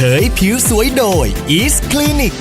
เผยผิวสวยโดย East Clinic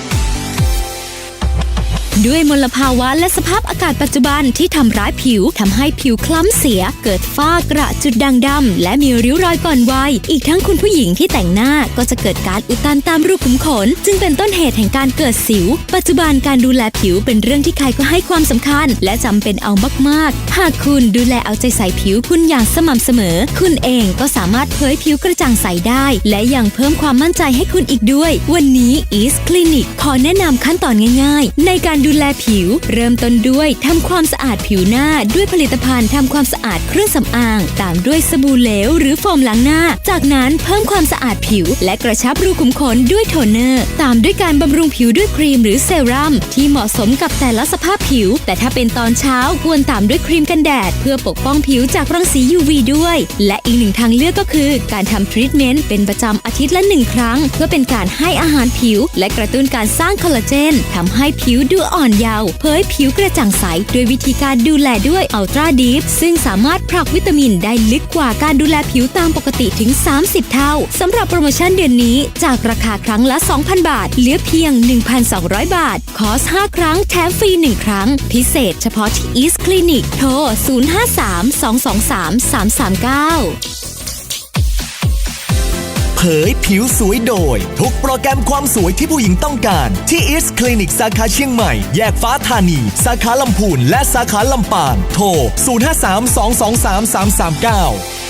ด้วยมลภาวะและสภาพอากาศปัจจุบันที่ทำร้ายผิวทำให้ผิวคล้ำเสีย เกิดฝ้ากระจุดด่างดำและมีริ้วรอยก่อนวัย อีกทั้งคุณผู้หญิงที่แต่งหน้าก็จะเกิดการอุดตันตามรูขุมขน จึงเป็นต้นเหตุแห่งการเกิดสิว ปัจจุบันการดูแลผิวเป็นเรื่องที่ใครก็ให้ความสำคัญ และจำเป็นเอามากๆ หากคุณดูแลเอาใจใส่ผิวคุณอย่างสม่ำเสมอ คุณเองก็สามารถเผยผิวกระจ่างใสได้ และยังเพิ่มความมั่นใจให้คุณอีกด้วย วันนี้ East Clinic ขอแนะนำขั้นตอนง่าย ๆ ในการดูแลผิว เริ่มต้นด้วยทำความสะอาดผิวหน้าด้วยผลิตภัณฑ์ทำความสะอาดเครื่องสำอาง ตามด้วยสบู่เหลวหรือโฟมล้างหน้า จากนั้นเพิ่มความสะอาดผิว และกระชับรูขุมขนด้วยโทนเนอร์ ตามด้วยการบำรุงผิวด้วยครีมหรือเซรั่มที่เหมาะสมกับแต่ละสภาพผิว แต่ถ้าเป็นตอนเช้าควรตามด้วยครีมกันแดด เพื่อปกป้องผิวจากรังสี UV ด้วย และอีกหนึ่งทางเลือกก็คือการทำทรีทเมนต์เป็นประจำอาทิตย์ละหนึ่งครั้ง เพื่อเป็นการให้อาหารผิว และกระตุ้นการสร้างคอลลาเจนทำให้ผิวดูอ่อนเยาว์เผยผิวกระจ่างใสด้วยวิธีการดูแลด้วยอัลตราดีฟซึ่งสามารถผลักวิตามินได้ลึกกว่าการดูแลผิวตามปกติถึง 30 เท่าสำหรับโปรโมชั่นเดือนนี้ จากราคาครั้งละ 2,000 บาท เหลือเพียง 1,200 บาท คอส 5 ครั้งแถมฟรี 1 ครั้ง พิเศษเฉพาะที่ East Clinic โทร 053-223-339เผ ยผิวสวยโดย ทุกโปรแกรมความสวยที่ผู้หญิงต้องการ ที่ East Clinic สาขาเชียงใหม่ แยกฟ้าธานี สาขาลำพูนและสาขาลำปาง โทร 053 223 339